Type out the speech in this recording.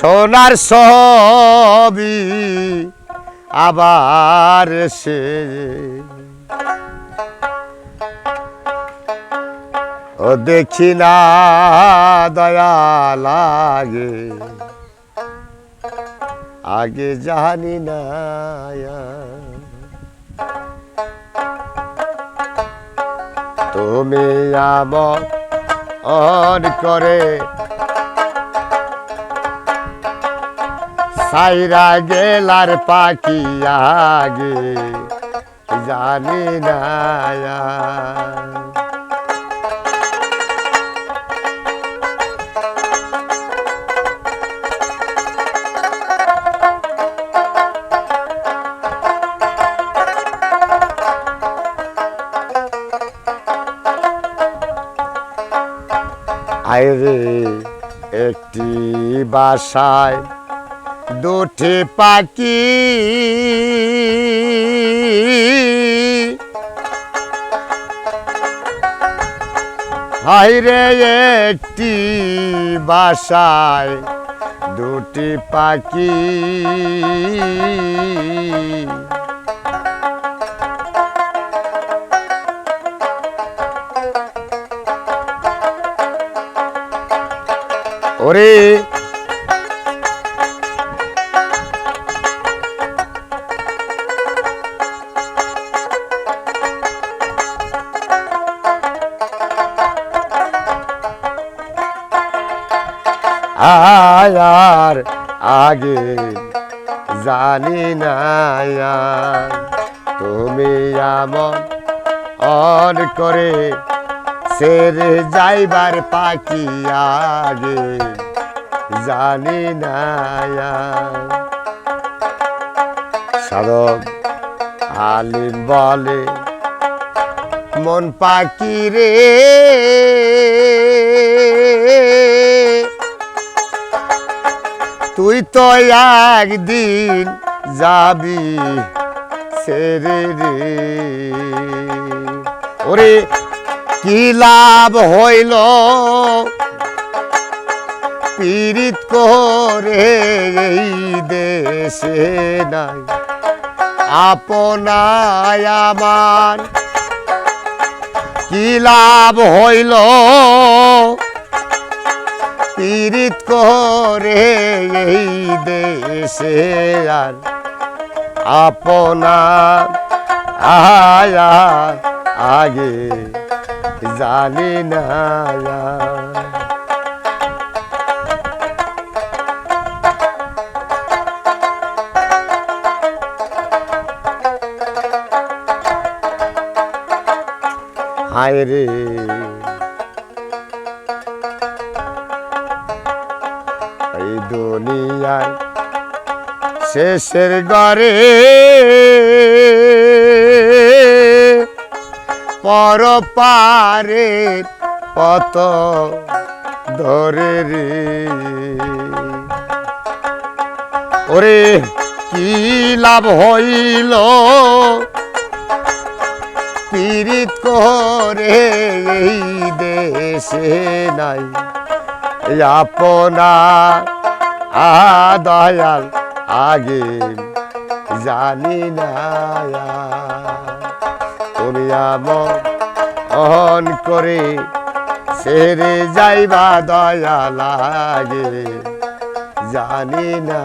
সোনার ছবি আবার সে ও দেখি না দয়া লাগে। আগে জানি না তুমি আমার অন করে সাইরা গেলার পাখি আগে জানি না আইরে একটি বাসায় দুটি পাখি। হাইরে একটি বাসায় দুটি পাখি। ওরে আয়ার আগে জানি না তুমি আমন অন করে সেরে যাইবার পাখি আগে জানি না। সাধক আলিম বলে, মন পাখি রে তুই তো একদিন যাবি সেরে রে। ওরে, কি লাভ হইল? পীড়িত করে এই দেশে নাই। আপনায় আমার কি লাভ হইল? পীড়িত করে এই দেশে আর আপনার আয়া আগে জানি না হায় রে। দুনিয়ায় শেষের ঘরে পর পারে পত ধরে রে ওরে, কি লাভ হইল? পীড়িত করে এই দেশে নাই আপনা আদয়াল আগে জানি না তুমি আমন অহন করে সেরে যাইবা দয়া লাগে জানি না